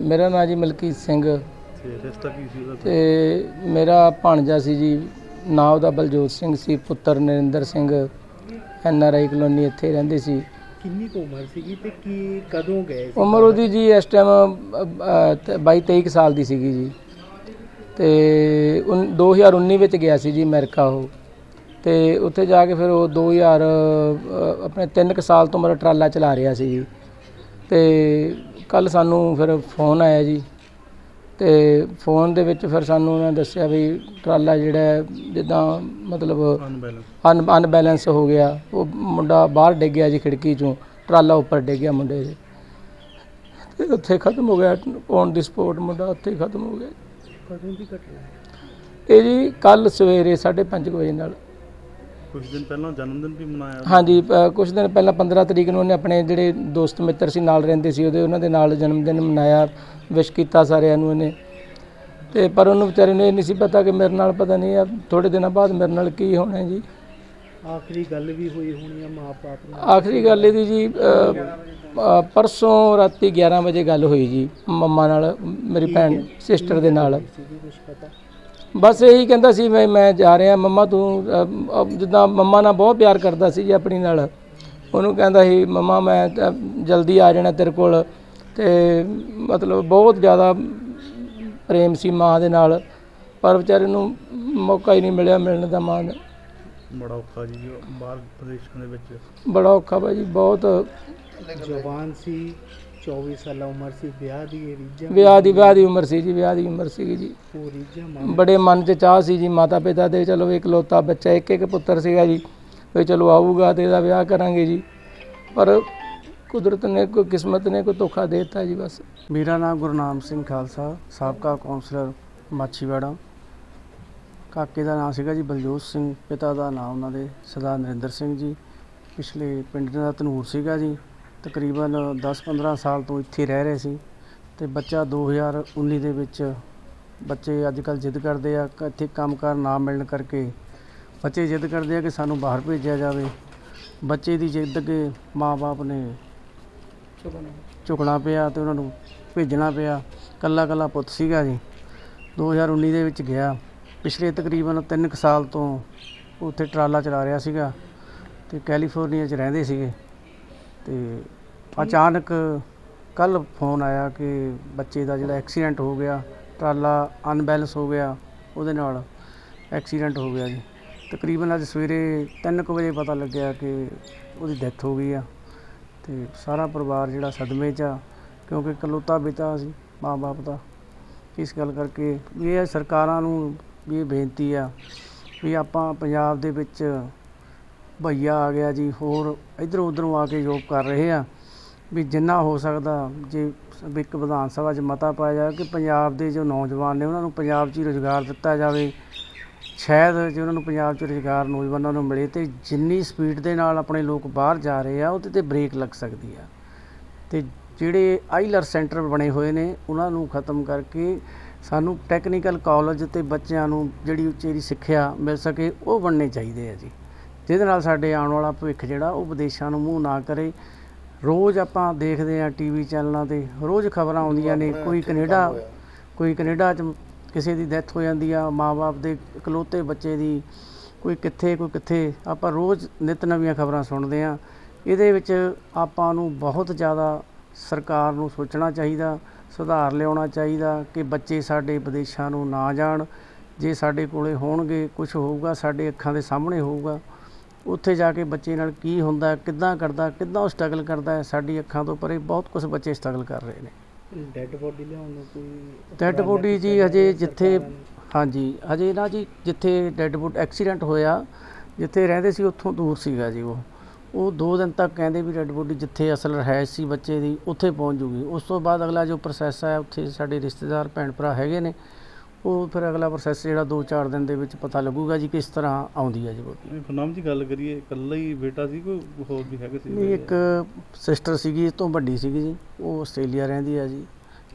ਮੇਰਾ ਨਾਮ ਜੀ ਮਲਕੀਤ ਸਿੰਘ। ਤੇ ਰਿਸ਼ਤਾ ਕੀ ਸੀ ਉਹਦਾ? ਤੇ ਮੇਰਾ ਭਾਣਜਾ ਸੀ ਜੀ ਨਾਮ ਦਾ ਬਲਜੋਤ ਸਿੰਘ ਸੀ ਪੁੱਤਰ Narinder Singh. N R I colony ਇੱਥੇ ਰਹਿੰਦੇ ਸੀ। ਕਿੰਨੀ ਕੁ ਉਮਰ ਸੀਗੀ ਤੇ ਕੀ ਕਦੋਂ ਗਏ ਸੀ? ਉਮਰ ਉਹਦੀ ਜੀ ਇਸ ਟਾਈਮ 22 23 ਸਾਲ ਦੀ ਸੀਗੀ ਜੀ। ਤੇ ਉਨ- 2019 ਵਿੱਚ ਗਿਆ ਸੀ ਜੀ ਅਮਰੀਕਾ ਉਹ। ਤੇ ਉੱਥੇ ਜਾ ਕੇ ਫਿਰ ਉਹ 2000 ਅ, ਆਪਣੇ 3 ਕੁ ਸਾਲ ਤੋਂ ਮੇਰਾ ਟਰਾਲਾ ਚਲਾ ਰਿਹਾ ਸੀ ਜੀ। ਤੇ ਕੱਲ ਸਾਨੂੰ ਫਿਰ ਫੋਨ ਆਇਆ ਜੀ ਤੇ ਫੋਨ ਦੇ ਵਿੱਚ ਫਿਰ ਸਾਨੂੰ ਉਹਨਾਂ ਦੱਸਿਆ ਵੀ ਟਰਾਲਾ ਜਿਹੜਾ ਹੈ, ਜਿੱਦਾਂ ਮਤਲਬ ਅਨਬੈਲੈਂਸ ਅਨ ਅਨਬੈਲੈਂਸ ਹੋ ਗਿਆ ਉਹ ਮੁੰਡਾ ਬਾਹਰ ਡਿੱਗ ਗਿਆ ਜੀ ਖਿੜਕੀ ਚੋਂ ਟਰਾਲਾ ਉੱਪਰ ਡਿੱਗ ਗਿਆ ਮੁੰਡੇ ਦੇ। ਤੇ ਉੱਥੇ ਖਤਮ ਹੋ ਗਿਆ ਔਨ ਦੀ ਸਪੋਰਟ ਮੁੰਡਾ ਉੱਥੇ ਹੀ ਖਤਮ ਹੋ ਗਿਆ ਕਦੋਂ ਦੀ ਘਟਨਾ ਹੈ? ਇਹ ਜੀ ਕੱਲ ਸਵੇਰੇ 5:30 ਵਜੇ ਨਾਲ। ਕੁਝ ਦਿਨ ਪਹਿਲਾਂ ਜਨਮ ਦਿਨ ਵੀ ਮਨਾਇਆ ਹਾਂਜੀ ਅ, ਕੁਝ ਦਿਨ ਪਹਿਲਾਂ 15 ਤਰੀਕ ਨੂੰ ਉਹਨੇ ਆਪਣੇ ਜਿਹੜੇ ਦੋਸਤ ਮਿੱਤਰ ਸੀ ਨਾਲ ਰਹਿੰਦੇ ਸੀ ਉਹਦੇ ਉਹਨਾਂ ਦੇ ਨਾਲ ਜਨਮ ਦਿਨ ਮਨਾਇਆ ਵਿਸ਼ ਕੀਤਾ ਸਾਰਿਆਂ ਨੂੰ ਇਹਨੇ। ਤੇ ਪਰ ਉਹਨੂੰ ਵਿਚਾਰੇ ਨੂੰ ਇਹ ਨਹੀਂ ਸੀ ਪਤਾ ਕਿ ਮੇਰੇ ਨਾਲ ਪਤਾ ਨਹੀਂ ਆ ਥੋੜੇ ਦਿਨਾਂ ਬਾਅਦ ਮੇਰੇ ਨਾਲ ਕੀ ਹੋਣਾ ਹੈ ਜੀ। ਆਖਰੀ ਗੱਲ ਵੀ ਹੋਈ ਹੋਣੀ ਆ ਮਾਂ-ਬਾਪ ਨਾਲ। ਆਖਰੀ ਗੱਲ ਇਹਦੀ ਜੀ ਅ, ਅ, ਪਰਸੋਂ ਰਾਤੀ 11 ਵਜੇ ਗੱਲ ਹੋਈ ਜੀ ਮੰਮਾ ਨਾਲ ਮੇਰੀ ਭੈਣ ਸਿਸਟਰ ਦੇ ਨਾਲ। ਸੀਗੀ ਕੁਝ ਪਤਾ? ਬਸ ਇਹੀ ਕਹਿੰਦਾ ਸੀ ਮੈਂ ਮੈਂ ਜਾ ਰਿਹਾ ਮੰਮਾ ਤੂੰ ਜਿੱਦਾਂ ਮੰਮਾ ਨਾਲ ਬਹੁਤ ਪਿਆਰ ਕਰਦਾ ਸੀ ਜੀ ਆਪਣੀ ਨਾਲ। ਉਹਨੂੰ ਕਹਿੰਦਾ ਸੀ ਮੰਮਾ ਮੈਂ ਤਾਂ ਜਲਦੀ ਆ ਜਾਣਾ ਤੇਰੇ ਕੋਲ। ਤੇ ਮਤਲਬ ਬਹੁਤ ਜ਼ਿਆਦਾ ਪ੍ਰੇਮ ਸੀ ਮਾਂ ਦੇ ਨਾਲ ਪਰ ਵਿਚਾਰੇ ਨੂੰ ਮੌਕਾ ਹੀ ਨਹੀਂ ਮਿਲਿਆ ਮਿਲਣ ਦਾ ਮਾਂ ਦਾ ਬੜਾ ਔਖਾ ਜੀ ਜੋ ਬਾਹਰ ਪ੍ਰਦੇਸ਼ਾਂ ਦੇ ਵਿੱਚ। ਬੜਾ ਔਖਾ ਭਾਜੀ ਬਹੁਤ। ਜਵਾਨ ਸੀ 24 ਸਾਲਾ ਉਮਰ ਸੀ ਵਿਆਹ ਦੀ ਇਹ ਰੀਝਾਂ ਵਿਆਹ ਦੀ ਵਿਆਹ ਦੀ ਉਮਰ ਸੀ ਜੀ ਵਿਆਹ ਦੀ ਉਮਰ ਸੀਗੀ ਜੀ। ਉਹ ਰੀਝਾਂ ਮਾਂ ਬੜੇ ਮਨ 'ਚ ਚਾਹ ਸੀ ਜੀ ਮਾਤਾ ਪਿਤਾ ਦੇ ਚਲੋ ਇਕਲੌਤਾ ਬੱਚਾ ਇੱਕ ਇੱਕ ਪੁੱਤਰ ਸੀਗਾ ਜੀ। ਵੀ ਚਲੋ ਆਊਗਾ ਤੇ ਇਹਦਾ ਵਿਆਹ ਕਰਾਂਗੇ ਜੀ। ਪਰ ਕੁਦਰਤ ਨੇ ਕੋਈ ਕਿਸਮਤ ਨੇ ਕੋਈ ਧੋਖਾ ਦੇ ਦਿੱਤਾ ਜੀ ਬਸ। ਮੇਰਾ ਨਾਮ ਗੁਰਨਾਮ ਸਿੰਘ ਖਾਲਸਾ ਸਾਬਕਾ ਕੌਂਸਲਰ ਮਾਛੀਵਾੜਾ। ਕਾਕੇ ਦਾ ਨਾਮ ਸੀਗਾ ਜੀ ਬਲਜੋਤ ਸਿੰਘ ਪਿਤਾ ਦਾ ਨਾਮ ਉਹਨਾਂ ਦੇ ਸਰਦਾਰ ਨਰਿੰਦਰ ਸਿੰਘ ਜੀ। ਪਿਛਲੇ ਪਿੰਡ ਦਾ ਧਨੂਰ ਸੀਗਾ ਜੀ। ਤਕਰੀਬਨ 10-15 ਸਾਲ ਤੋਂ ਇੱਥੇ ਰਹਿ ਰਹੇ ਸੀ ਤੇ ਬੱਚਾ 2019 ਦੇ ਵਿੱਚ ਬੱਚੇ ਅੱਜ ਕੱਲ੍ਹ ਜਿੱਦ ਕਰਦੇ ਆ ਕਿ ਇੱਥੇ ਕੰਮਕਾਰ ਨਾ ਮਿਲਣ ਕਰਕੇ ਬੱਚੇ ਜਿੱਦ ਕਰਦੇ ਆ ਕਿ ਸਾਨੂੰ ਬਾਹਰ ਭੇਜਿਆ ਜਾਵੇ। ਬੱਚੇ ਦੀ ਜਿੱਦ ਅੱਗੇ ਮਾਪੇ ਨੇ ਝੁਕਣਾ ਪਿਆ ਤੇ ਉਹਨਾਂ ਨੂੰ ਭੇਜਣਾ ਪਿਆ। ਕੱਲਾ ਕੱਲਾ ਪੁੱਤ ਸੀਗਾ ਜੀ। 2019 ਦੇ ਵਿੱਚ ਗਿਆ। ਪਿਛਲੇ ਤਕਰੀਬਨ 3 ਕੁ ਸਾਲ ਤੋਂ ਉੱਥੇ ਟਰਾਲਾ ਚਲਾ ਰਿਹਾ ਸੀਗਾ ਤੇ ਕੈਲੀਫੋਰਨੀਆ 'ਚ ਰਹਿੰਦੇ ਸੀਗੇ। ਤੇ ਅਚਾਨਕ ਕੱਲ ਫੋਨ ਆਇਆ ਕਿ ਬੱਚੇ ਦਾ ਜਿਹੜਾ ਐਕਸੀਡੈਂਟ ਹੋ ਗਿਆ ਟਰਾਲਾ ਅਨਬੈਲੈਂਸ ਹੋ ਗਿਆ ਉਹਦੇ ਨਾਲ ਐਕਸੀਡੈਂਟ ਹੋ ਗਿਆ ਜੀ। ਤਕਰੀਬਨ ਅੱਜ ਸਵੇਰੇ 3 ਕੁ ਵਜੇ ਪਤਾ ਲੱਗਿਆ ਕਿ ਉਹਦੀ ਡੈਥ ਹੋ ਗਈ ਆ। ਤੇ ਸਾਰਾ ਪਰਿਵਾਰ ਜਿਹੜਾ ਸਦਮੇ 'ਚ ਆ ਕਿਉਂਕਿ ਇਕਲੌਤਾ ਬੇਟਾ ਸੀ ਮਾਂ-ਬਾਪ ਦਾ। ਇਸ ਗੱਲ ਕਰਕੇ ਇਹ ਸਰਕਾਰਾਂ ਨੂੰ ਵੀ ਇਹ ਬੇਨਤੀ ਆ ਵੀ ਆਪਾਂ ਪੰਜਾਬ ਦੇ ਵਿੱਚ ਭਈਆ ਆ ਗਿਆ ਜੀ, ਹੋਰ ਇਧਰੋਂ ਉਧਰੋਂ ਆ ਕੇ ਯੋਗ ਕਰ ਰਹੇ ਆ। ਵੀ ਜਿੰਨਾ ਹੋ ਸਕਦਾ, ਜੇ ਵੀ ਇੱਕ ਵਿਧਾਨ ਸਭਾ 'ਚ ਮਤਾ ਪਾਇਆ ਜਾਵੇ ਕਿ ਪੰਜਾਬ ਦੇ ਜੋ ਨੌਜਵਾਨ ਨੇ, ਉਹਨਾਂ ਨੂੰ ਪੰਜਾਬ 'ਚ ਹੀ ਰੁਜ਼ਗਾਰ ਦਿੱਤਾ ਜਾਵੇ। ਸ਼ਾਇਦ ਜੇ ਉਹਨਾਂ ਨੂੰ ਪੰਜਾਬ 'ਚ ਰੁਜ਼ਗਾਰ ਨੌਜਵਾਨਾਂ ਨੂੰ ਮਿਲੇ ਤੇ ਜਿੰਨੀ ਸਪੀਡ ਦੇ ਨਾਲ ਆਪਣੇ ਲੋਕ ਬਾਹਰ ਜਾ ਰਹੇ ਆ, ਉਹਦੇ ਤੇ ਬ੍ਰੇਕ ਲੱਗ ਸਕਦੀ ਆ। ਤੇ ਜਿਹੜੇ ਆਈਲਰ ਸੈਂਟਰ ਬਣੇ ਹੋਏ ਨੇ, ਉਹਨਾਂ ਨੂੰ ਖਤਮ ਕਰਕੇ ਸਾਨੂੰ ਟੈਕਨੀਕਲ ਕਾਲਜ ਤੇ ਬੱਚਿਆਂ ਨੂੰ ਜਿਹੜੀ ਉਚੇਰੀ ਸਿੱਖਿਆ ਮਿਲ ਸਕੇ, ਉਹ ਬਣਨੇ ਚਾਹੀਦੇ ਆ ਜੀ। ਜਿਹਦੇ ਨਾਲ ਸਾਡੇ ਆਉਣ ਵਾਲਾ ਭਵਿੱਖ ਜਿਹੜਾ ਉਹ ਵਿਦੇਸ਼ਾਂ ਨੂੰ ਮੂੰਹ ਨਾ ਕਰੇ। ਰੋਜ਼ ਆਪਾਂ ਦੇਖਦੇ ਆ ਟੀਵੀ ਚੈਨਲਾਂ ਤੇ ਰੋਜ਼ ਖਬਰਾਂ ਆਉਂਦੀਆਂ ਨੇ। ਕੋਈ ਕੈਨੇਡਾ ਕੋਈ ਕੈਨੇਡਾ 'ਚ ਕਿਸੇ ਦੀ ਡੈਥ ਹੋ ਜਾਂਦੀ ਆ ਮਾਪੇ ਦੇ ਇਕਲੌਤੇ ਬੱਚੇ ਦੀ ਕੋਈ ਕਿੱਥੇ ਕੋਈ ਕਿੱਥੇ। ਆਪਾਂ ਰੋਜ਼ ਨਿਤ ਨਵੀਆਂ ਖਬਰਾਂ ਸੁਣਦੇ ਆ ਇਹਦੇ ਵਿੱਚ ਆਪਾਂ ਨੂੰ ਬਹੁਤ ਜ਼ਿਆਦਾ ਸਰਕਾਰ ਨੂੰ ਸੋਚਣਾ ਚਾਹੀਦਾ ਸੁਧਾਰ ਲਿਆਉਣਾ ਚਾਹੀਦਾ ਕਿ ਬੱਚੇ ਸਾਡੇ ਵਿਦੇਸ਼ਾਂ ਨੂੰ ਨਾ ਜਾਣ। ਜੇ ਸਾਡੇ ਕੋਲੇ ਹੋਣਗੇ ਕੁਝ ਹੋਊਗਾ ਸਾਡੇ ਅੱਖਾਂ ਦੇ ਸਾਹਮਣੇ ਹੋਊਗਾ। ਉੱਥੇ ਜਾ ਕੇ ਬੱਚੇ ਨਾਲ ਕੀ ਹੁੰਦਾ ਕਿੱਦਾਂ ਕਰਦਾ ਕਿੱਦਾਂ ਉਹ ਸਟਰਗਲ ਕਰਦਾ ਹੈ ਸਾਡੀ ਅੱਖਾਂ ਤੋਂ ਪਰੇ ਬਹੁਤ ਕੁਝ ਬੱਚੇ ਸਟਰਗਲ ਕਰ ਰਹੇ ਨੇ। ਡੈੱਡ ਬੋਡੀ ਲਿਆਉਣ ਨੂੰ ਕੋਈ ਡੈੱਡ ਬੋਡੀ ਜੀ ਹਜੇ ਜਿੱਥੇ ਹਾਂਜੀ ਹਜੇ ਨਾ ਜੀ ਜਿੱਥੇ ਡੈੱਡ ਬੋਡ ਐਕਸੀਡੈਂਟ ਹੋਇਆ ਜਿੱਥੇ ਰਹਿੰਦੇ ਸੀ ਉੱਥੋਂ ਦੂਰ ਸੀਗਾ ਜੀ ਉਹ। ਉਹ ਦੋ ਦਿਨ ਤੱਕ ਕਹਿੰਦੇ ਵੀ ਡੈੱਡ ਬੋਡੀ ਜਿੱਥੇ ਅਸਲ ਰਹਿਸ਼ ਸੀ ਬੱਚੇ ਦੀ ਉੱਥੇ ਪਹੁੰਚ ਜੂਗੀ। ਉਸ ਤੋਂ ਬਾਅਦ ਅਗਲਾ ਜੋ ਪ੍ਰੋਸੈਸ ਹੈ ਉੱਥੇ ਸਾਡੇ ਰਿਸ਼ਤੇਦਾਰ ਭੈਣ ਭਰਾ ਹੈਗੇ ਨੇ। ਉਹ ਫਿਰ ਅਗਲਾ ਪ੍ਰੋਸੈਸ ਜਿਹੜਾ 2-4 ਦਿਨ ਦੇ ਵਿੱਚ ਪਤਾ ਲੱਗੂਗਾ ਜੀ ਕਿਸ ਤਰ੍ਹਾਂ ਆਉਂਦੀ ਹੈ ਜੀ ਬੋਡੀ ਫਨਾਮ ਜੀ ਗੱਲ ਕਰੀਏ ਇਕੱਲਾ ਹੀ ਬੇਟਾ ਸੀ ਕੋਈ ਹੋਰ ਵੀ ਹੈਗੇ ਸੀ? ਨਹੀਂ ਇੱਕ ਸਿਸਟਰ ਸੀਗੀ ਇਸ ਤੋਂ ਵੱਡੀ ਸੀਗੀ ਜੀ। ਉਹ ਆਸਟ੍ਰੇਲੀਆ ਰਹਿੰਦੀ ਹੈ ਜੀ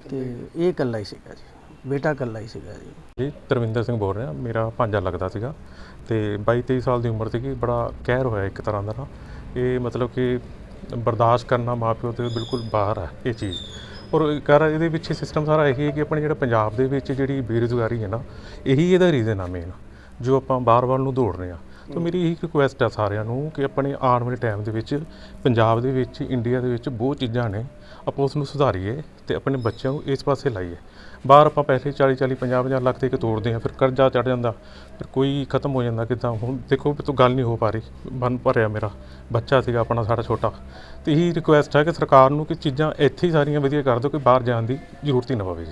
ਤੇ ਇਹ ਇਕੱਲਾ ਹੀ ਸੀਗਾ ਜੀ। ਬੇਟਾ ਇਕੱਲਾ ਹੀ ਸੀਗਾ ਜੀ। ਜੀ ਤਰਵਿੰਦਰ ਸਿੰਘ ਬੋਲ ਰਿਹਾ ਮੇਰਾ ਭਾਂਜਾ ਲੱਗਦਾ ਸੀਗਾ ਤੇ 22 23 ਸਾਲ ਦੀ ਉਮਰ ਸੀਗੀ ਬੜਾ ਕਹਿਰ ਹੋਇਆ ਇੱਕ ਤਰ੍ਹਾਂ ਦਾ ਨਾ। ਇਹ ਮਤਲਬ ਕਿ ਬਰਦਾਸ਼ਤ ਕਰਨਾ ਮਾਪਿਓ ਤੇ ਬਿਲਕੁਲ ਬਾਹਰ ਹੈ ਇਹ ਚੀਜ਼। ਔਰ ਕਰ ਇਹਦੇ ਪਿੱਛੇ ਸਿਸਟਮ ਸਾਰਾ ਇਹੀ ਹੈ ਕਿ ਆਪਣੇ ਜਿਹੜਾ ਪੰਜਾਬ ਦੇ ਵਿੱਚ ਜਿਹੜੀ ਬੇਰੁਜ਼ਗਾਰੀ ਹੈ ਨਾ, ਇਹੀ ਇਹਦਾ ਰੀਜ਼ਨ ਆ ਮੇਨ ਜੋ ਆਪਾਂ ਬਾਹਰ ਵੱਲ ਨੂੰ ਦੌੜ ਰਹੇ ਆ ਤਾਂ ਮੇਰੀ ਇਹੀ ਰਿਕੁਐਸਟ ਆ ਸਾਰਿਆਂ ਨੂੰ ਕਿ ਆਪਣੇ ਆਉਣ ਵਾਲੇ ਟਾਈਮ ਦੇ ਵਿੱਚ ਪੰਜਾਬ ਦੇ ਵਿੱਚ ਇੰਡੀਆ ਦੇ ਵਿੱਚ ਬਹੁਤ ਚੀਜ਼ਾਂ ਨੇ। ਆਪਾਂ ਉਸ ਨੂੰ ਸੁਧਾਰੀਏ ਤੇ ਆਪਣੇ ਬੱਚਿਆਂ ਨੂੰ ਇਸ ਪਾਸੇ ਲਾਈਏ। ਬਾਹਰ ਆਪਾਂ ਪੈਸੇ 40 40 50 50 ਲੱਖ ਦੇ ਕੇ ਤੋੜਦੇ ਆ ਫਿਰ ਕਰਜ਼ਾ ਚੜ ਜਾਂਦਾ, ਫਿਰ ਕੋਈ ਖਤਮ ਹੋ ਜਾਂਦਾ ਕਿਦਾਂ? ਹੁਣ ਦੇਖੋ ਵੀ ਤੋਂ ਗੱਲ ਨਹੀਂ ਹੋ ਪਾ ਰਹੀ ਮਨ ਭਰਿਆ ਮੇਰਾ ਬੱਚਾ ਸੀਗਾ ਆਪਣਾ ਸਾਡਾ ਛੋਟਾ। ਤੇ ਇਹੀ ਰਿਕੁਐਸਟ ਹੈ ਕਿ ਸਰਕਾਰ ਨੂੰ ਕਿ ਚੀਜ਼ਾਂ ਇੱਥੇ ਹੀ ਸਾਰੀਆਂ ਵਧੀਆ ਕਰ ਦਿਓ ਕਿ ਬਾਹਰ ਜਾਣ ਦੀ ਜ਼ਰੂਰਤ ਹੀ ਨਾ ਪਵੇ।